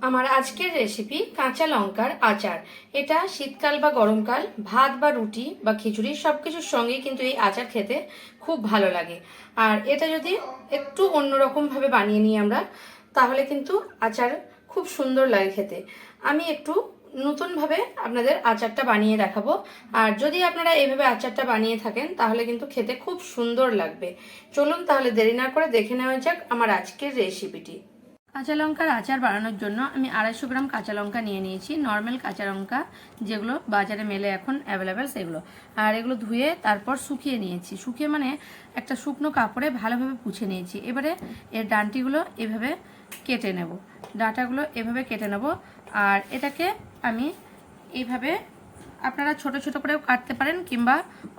আমার আজকের রেসিপি কাঁচা লঙ্কার আচার। এটা শীতকাল বা গরমকাল, ভাত বা রুটি বা খিচুড়ি সব কিছুর সঙ্গেই কিন্তু এই আচার খেতে খুব ভালো লাগে। আর এটা যদি একটু অন্যরকমভাবে বানিয়ে নিই আমরা, তাহলে কিন্তু আচার খুব সুন্দর লাগে খেতে। আমি একটু নতুনভাবে আপনাদের আচারটা বানিয়ে দেখাবো। আর যদি আপনারা এইভাবে আচারটা বানিয়ে থাকেন, তাহলে কিন্তু খেতে খুব সুন্দর লাগবে। চলুন তাহলে দেরি না করে দেখে নেওয়া যাক আমার আজকের রেসিপিটি কাঁচা লঙ্কার আচার বানানোর জন্য আমি আড়াইশো গ্রাম কাঁচা লঙ্কা নিয়ে নিয়েছি। নর্মাল কাঁচা লঙ্কা যেগুলো বাজারে মেলে এখন অ্যাভেলেবেল সেগুলো। আর এগুলো ধুয়ে তারপর শুকিয়ে নিয়েছি। শুকিয়ে মানে একটা শুকনো কাপড়ে ভালোভাবে পুছে নিয়েছি। এবারে এর ডান্টিগুলো এভাবে কেটে নেব। ডাঁটাগুলো এভাবে কেটে নেব। আর এটাকে আমি এইভাবে আপনারা ছোট ছোট করেও কাটতে পারেন কিংবা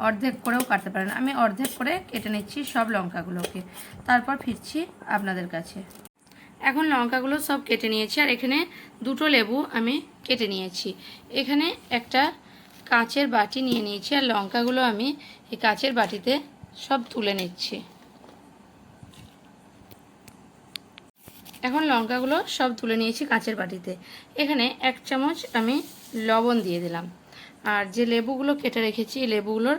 অর্ধেক করেও কাটতে পারেন। আমি অর্ধেক করে কেটে নিচ্ছি সব লঙ্কাগুলোকে। তারপর ফিরছি আপনাদের কাছে। এখন লঙ্কাগুলো সব কেটে নিয়েছি, আর এখানে দুটো লেবু আমি কেটে নিয়েছি। এখানে একটা কাঁচের বাটি নিয়ে নিয়েছি, আর লঙ্কাগুলো আমি এই কাঁচের বাটিতে সব তুলে নিচ্ছি। এখন লঙ্কাগুলো সব তুলে নিয়েছি কাঁচের বাটিতে। এখানে এক চামচ আমি লবণ দিয়ে দিলাম। আর যে লেবুগুলো কেটে রেখেছি, এই লেবুগুলোর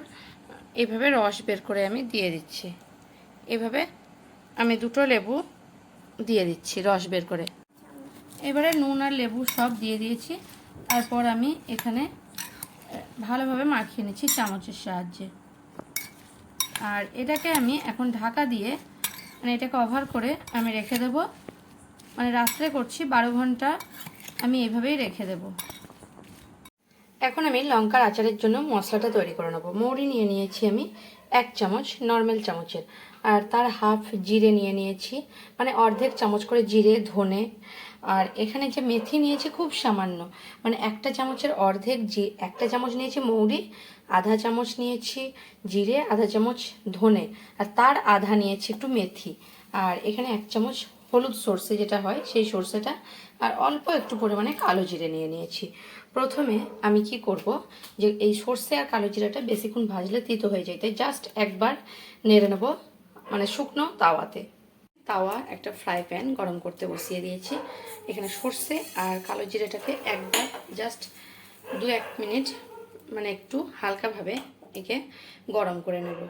এভাবে রস বের করে আমি দিয়ে দিচ্ছি। এভাবে আমি দুটো লেবু দিয়ে দিচ্ছি, রস বের করে। এবারে নুন আর লেবু সব দিয়ে দিয়েছি। তারপর আমি এখানে ভালোভাবে মাখিয়ে নিচ্ছি চামচের সাহায্যে। আর এটাকে আমি এখন ঢাকা দিয়ে মানে এটাকে অভার করে আমি রেখে দেব। মানে রাত্রে করছি, বারো ঘণ্টা আমি এভাবেই রেখে দেব। এখন আমি লঙ্কার আচারের জন্য মশলাটা তৈরি করে নেব। মৌরি নিয়ে নিয়েছি আমি। এক চামচ নর্মাল চামচের। আর তার হাফ জিরে নিয়ে নিয়েছি। মানে অর্ধেক চামচ করে জিরে, ধনে। আর এখানে যে মেথি নিয়েছি খুব সামান্য। মানে একটা চামচের অর্ধেক জি, একটা চামচ নিয়েছি মৌরি, আধা চামচ নিয়েছি জিরে, আধা চামচ ধনে। আর তার আধা নিয়েছি একটু মেথি। আর এখানে এক চামচ হলুদ সর্ষে যেটা হয়, সেই সর্ষেটা আর অল্প একটু পরিমাণে কালো জিরে নিয়ে নিয়েছি। প্রথমে আমি কি করব যে এই সর্ষে আর কালো জিরাটা বেশিক্ষণ ভাজলে তিতো হয়ে যায়। তাই জাস্ট একবার নেড়ে নেব মানে শুকনো তাওয়াতে। তাওয়া একটা ফ্রাই প্যান গরম করতে বসিয়ে দিয়েছি। এখানে সর্ষে আর কালো জিরেটাকে একবার জাস্ট দু এক মিনিট মানে একটু হালকাভাবে একে গরম করে নেব।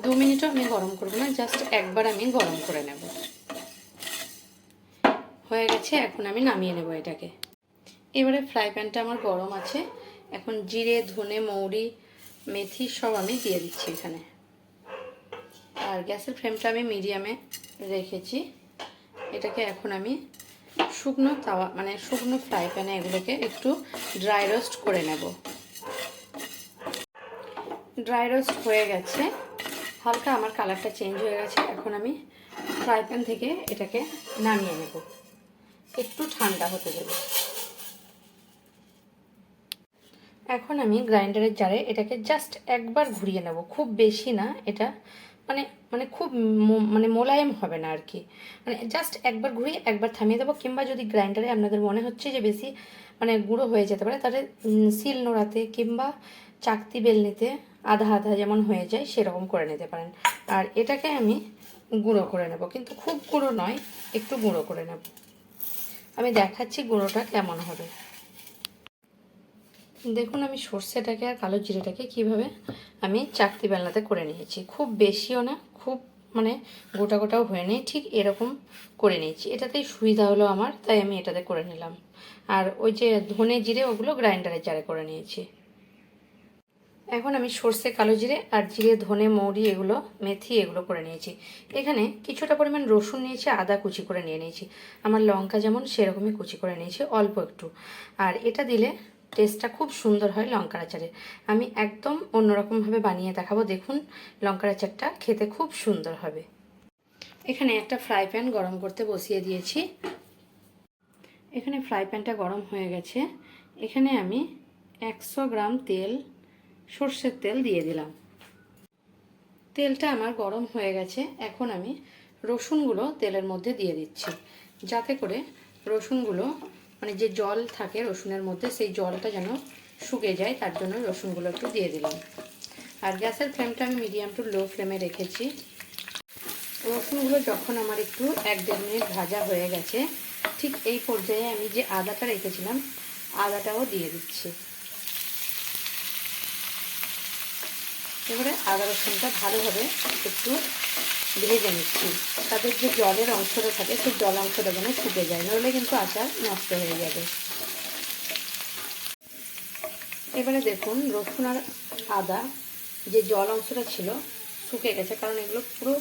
দু মিনিটও আমি গরম করব না জাস্ট একবার আমি গরম করে নেব। হয়ে গেছে, এখন আমি নামিয়ে নেব এটাকে। এবারে ফ্রাই প্যানটা আমার গরম আছে, এখন জিরে, ধনে, মৌরি, মেথি সব আমি দিয়ে দিচ্ছি এখানে। আর গ্যাসের ফ্লেমটা আমি মিডিয়ামে রেখেছি। এটাকে এখন আমি শুকনো তাওয়া মানে শুকনো ফ্রাই প্যানে এগুলোকে একটু ড্রাই রোস্ট করে নেব। ড্রাই রোস্ট হয়ে গেছে। হালকা আমার কালারটা চেঞ্জ হয়ে গেছে, এখন আমি ফ্রাই প্যান থেকে এটাকে নামিয়ে নেব। একটু ঠান্ডা হতে দেবো। এখন আমি গ্রাইন্ডারের জারে এটাকে জাস্ট একবার ঘুরিয়ে নেব। খুব বেশি না, এটা মানে মানে খুব মানে মোলায়েম হবে না আর কি। মানে জাস্ট একবার ঘুরিয়ে একবার থামিয়ে দেবো, কিংবা যদি গ্রাইন্ডারে আপনাদের মনে হচ্ছে যে বেশি মানে গুঁড়ো হয়ে যেতে পারে। তাহলে শিল নোড়াতে কিংবা চাকতি বেলনিতে আধা আধা যেমন হয়ে যায়, সেরকম করে নিতে পারেন। আর এটাকে আমি গুঁড়ো করে নেব। কিন্তু খুব গুঁড়ো নয়, একটু গুঁড়ো করে নেব। আমি দেখাচ্ছি গুঁড়োটা কেমন হবে। দেখুন, আমি সর্ষেটাকে আর কালো জিরেটাকে কীভাবে আমি চাকতি বেলনাতে করে নিয়েছি। খুব বেশিও না, খুব মানে গোটা গোটাও হয়ে নেই ঠিক এরকম করে নিয়েছি। এটাতেই সুবিধা হলো আমার, তাই আমি এটাতে করে নিলাম। আর ওই যে ধনে জিরে ওগুলো গ্রাইন্ডারের জারে করে নিয়েছি। এখন আমি সর্ষে, কালো জিরে আর জিরে, ধনে, মৌরি এগুলো মেথি এগুলো করে নিয়েছি। এখানে কিছুটা পরিমাণ রসুন নিয়েছি, আদা কুচি করে নিয়ে নিয়েছি। আমার লঙ্কা যেমন সেরকমই কুচি করে নিয়েছি, অল্প একটু। আর এটা দিলে টেস্টটা খুব সুন্দর হয় লঙ্কার আচারে। আমি একদম অন্যরকমভাবে বানিয়ে দেখাবো, দেখুন লঙ্কার আচারটা খেতে খুব সুন্দর হবে। এখানে একটা ফ্রাই প্যান গরম করতে বসিয়ে দিয়েছি। এখানে ফ্রাই প্যানটা গরম হয়ে গেছে। এখানে আমি একশো গ্রাম তেল, সর্ষের তেল দিয়ে দিলাম। তেলটা আমার গরম হয়ে গেছে। এখন আমি রসুনগুলো তেলের মধ্যে দিয়ে দিচ্ছি। যাতে করে রসুনগুলো মানে যে জল থাকে রসুনের মধ্যে, সেই জলটা যেন শুকে যায়, তার জন্য রসুনগুলো একটু দিয়ে দিলাম। আর গ্যাসের ফ্লেমটা আমি মিডিয়াম টু লো ফ্লেমে রেখেছি। রসুনগুলো যখন আমার একটু এক দেড় মিনিট ভাজা হয়ে গেছে ঠিক এই পর্যায়ে আমি যে আদাটা রেখেছিলাম, আদাটাও দিয়ে দিচ্ছি। এবারে আদা রসুনটা ভালোভাবে একটু ভেজে নিচ্ছি। তাদের যে জলের অংশটা থাকে, সেই জল অংশটা যেন শুকে যায়, নইলে কিন্তু আচার নষ্ট হয়ে যাবে। এবারে দেখুন, রসুন আর আদা যে জল অংশটা ছিল শুকে গেছে, কারণ এগুলো পুরো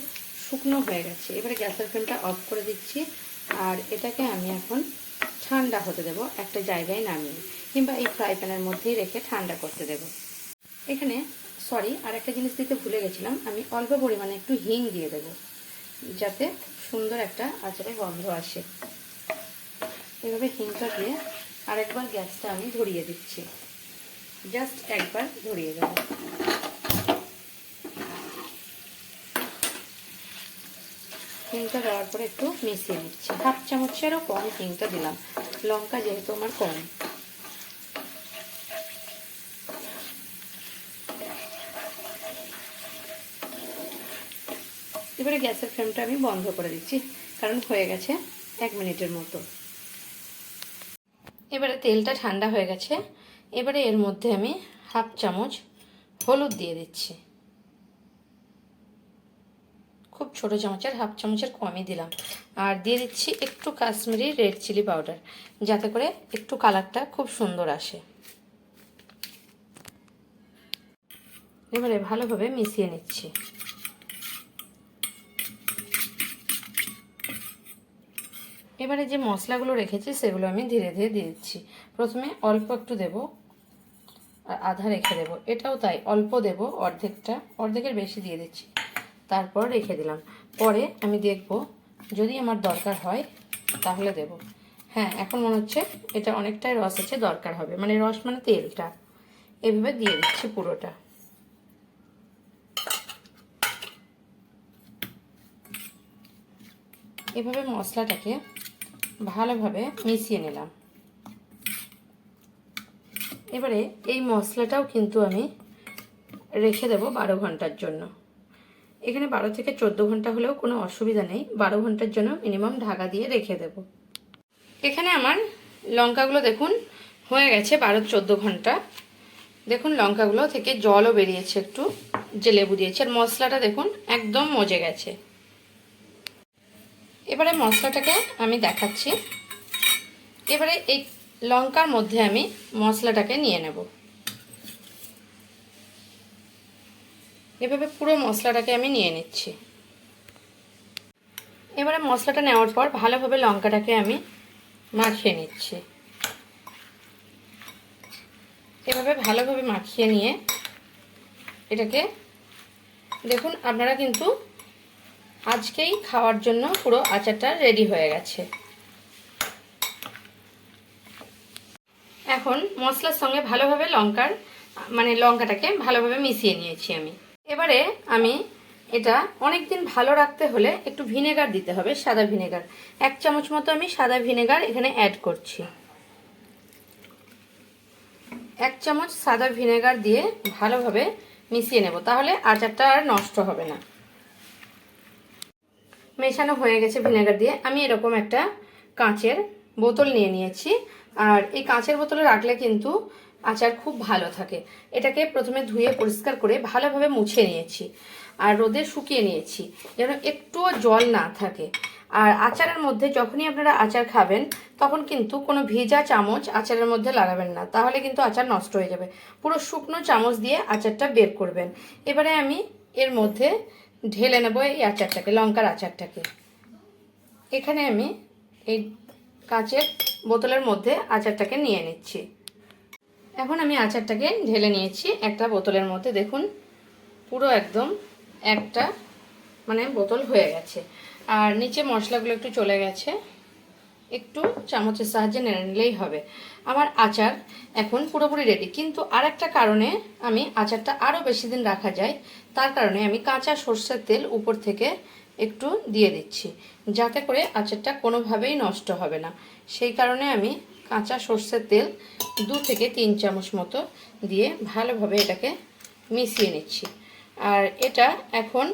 শুকনো হয়ে গেছে। এবারে গ্যাসের ফ্লেমটা অফ করে দিচ্ছি। আর এটাকে আমি এখন ঠান্ডা হতে দেব একটা জায়গায় নামিয়ে, কিংবা এই ফ্রাই প্যানের মধ্যেই রেখে ঠান্ডা করতে দেব। এখানে সরি আর একটা জিনিস দিতে ভুলে গেছিলাম, আমি অল্প পরিমাণে একটু হিং দিয়ে দেব, যাতে সুন্দর একটা আচারের গন্ধ আসে। এভাবে হিংটা দিয়ে আরেকবার গ্যাসটা আমি ধরিয়ে দিচ্ছি। জাস্ট একবার ধরিয়ে দেবো। হিংটা দেওয়ার পরে একটু মিশিয়ে নিচ্ছি। হাফ চামচেরও কম হিংটা দিলাম। লঙ্কা যেহেতু আমার কম। এবারে গ্যাসের ফ্লেমটা আমি বন্ধ করে দিচ্ছি, কারণ হয়ে গেছে এক মিনিটের মতো। এবারে তেলটা ঠান্ডা হয়ে গেছে। এবারে এর মধ্যে আমি হাফ চামচ হলুদ দিয়ে দিচ্ছি। খুব ছোটো চামচের, হাফ চামচের কমই দিলাম। আর দিয়ে দিচ্ছি একটু কাশ্মীরি রেড চিলি পাউডার, যাতে করে একটু কালারটা খুব সুন্দর আসে। এবারে ভালোভাবে মিশিয়ে নিচ্ছি। এবারে যে মশলাগুলো রেখেছি, সেগুলো আমি ধীরে ধীরে দিয়ে দিচ্ছি। প্রথমে অল্প একটু দেব, আর আধা রেখে দেব। এটাও তাই, অল্প দেব অর্ধেকটা, অর্ধেকের বেশি দিয়ে দিচ্ছি। তারপর রেখে দিলাম। পরে আমি দেখব যদি আমার দরকার হয় তাহলে দেব। হ্যাঁ এখন মনে হচ্ছে এটা অনেকটাই রস আছে, দরকার হবে। মানে রস মানে তেলটা। এভাবে দিয়ে দিচ্ছি পুরোটা। এভাবে মশলাটাকে ভালোভাবে মিশিয়ে নিলাম। এবারে এই মশলাটাও কিন্তু আমি রেখে দেব বারো ঘণ্টার জন্য। এখানে বারো থেকে চোদ্দ ঘণ্টা হলেও কোনো অসুবিধা নেই। বারো ঘণ্টার জন্য মিনিমাম ঢাকা দিয়ে রেখে দেব। এখানে আমার লঙ্কাগুলো দেখুন, হয়ে গেছে বারো চোদ্দ ঘণ্টা। দেখুন, লঙ্কাগুলো থেকে জলও বেরিয়েছে একটু, যে লেবু দিয়েছে। আর মশলাটা দেখুন, একদম মজে গেছে। এবারে মশলাটাকে আমি দেখাচ্ছি। এবারে এই লঙ্কার মধ্যে আমি মশলাটাকে নিয়ে নেব। এভাবে পুরো মশলাটাকে আমি নিয়ে নিচ্ছি। এবারে মশলাটা নেওয়ার পর ভালোভাবে লঙ্কাটাকে আমি মাখিয়ে নিচ্ছি। এভাবে ভালোভাবে মাখিয়ে নিয়ে এটাকে, দেখুন আপনারা কিন্তু আজকেই খাওয়ার জন্য পুরো আচারটা রেডি হয়ে গেছে। এখন মশলার সঙ্গে ভালোভাবে লঙ্কার মানে লঙ্কাটাকে ভালোভাবে মিশিয়ে নিয়েছি আমি। এবারে আমি এটা অনেক দিন ভালো রাখতে হলে একটু ভিনেগার দিতে হবে, সাদা ভিনেগার। এক চামচ মতো আমি সাদা ভিনেগার এখানে অ্যাড করছি। এক চামচ সাদা ভিনেগার দিয়ে ভালোভাবে মিশিয়ে নেব, তাহলে আচারটা আর নষ্ট হবে না। মেশানো হয়ে গেছে ভিনেগার দিয়ে। আমি এরকম একটা কাঁচের বোতল নিয়ে নিয়েছি। আর এই কাঁচের বোতলে রাখলে কিন্তু আচার খুব ভালো থাকে। এটাকে প্রথমে ধুয়ে পরিষ্কার করে ভালোভাবে মুছে নিয়েছি। আর রোদে শুকিয়ে নিয়েছি, যেন একটুও জল না থাকে। আর আচারের মধ্যে যখনই আপনারা আচার খাবেন, তখন কিন্তু কোনো ভেজা চামচ আচারের মধ্যে লাগাবেন না। তাহলে কিন্তু আচার নষ্ট হয়ে যাবে। পুরো শুকনো চামচ দিয়ে আচারটা বের করবেন। এবারে আমি এর মধ্যে ঢেলে নেব এই আচারটাকে, লঙ্কার আচারটাকে। এখানে আমি এই কাঁচের বোতলের মধ্যে আচারটাকে নিয়ে নিচ্ছি। এখন আমি আচারটাকে ঢেলে নিয়েছি একটা বোতলের মধ্যে। দেখুন, পুরো একদম একটা মানে বোতল হয়ে গেছে। আর নিচে মশলাগুলো একটু চলে গেছে। একটু চামচের সাহায্যে নেড়ে নিলেই হবে। আমার আচার এখন পুরোপুরি রেডি কিন্তু আর একটা কারণে আমি আচারটা আরও বেশি দিন রাখা যায়। তার কারণে আমি কাঁচা সর্ষের তেল উপর থেকে একটু দিয়ে দিচ্ছি। যাতে করে আচারটা কোনোভাবেই নষ্ট হবে না। সেই কারণে আমি কাঁচা সর্ষের তেল দু থেকে তিন চামচ মতো দিয়ে ভালোভাবে এটাকে মিশিয়ে নিচ্ছি। আর এটা এখন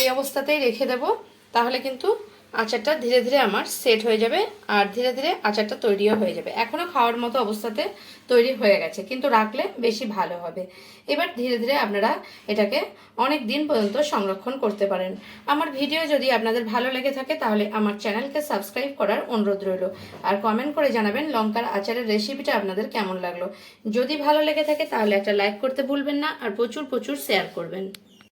এই অবস্থাতেই রেখে দেব। তাহলে কিন্তু আচারটা ধীরে ধীরে আমার সেট হয়ে যাবে আর ধীরে ধীরে আচারটা তৈরিও হয়ে যাবে। এখনও খাওয়ার মতো অবস্থাতে তৈরি হয়ে গেছে, কিন্তু রাখলে বেশি ভালো হবে। এবার ধীরে ধীরে আপনারা এটাকে অনেক দিন পর্যন্ত সংরক্ষণ করতে পারেন। আমার ভিডিও যদি আপনাদের ভালো লেগে থাকে, তাহলে আমার চ্যানেলকে সাবস্ক্রাইব করার অনুরোধ রইল। আর কমেন্ট করে জানাবেন লঙ্কার আচারের রেসিপিটা আপনাদের কেমন লাগল। যদি ভালো লেগে থাকে, তাহলে একটা লাইক করতে ভুলবেন না, আর প্রচুর প্রচুর শেয়ার করবেন।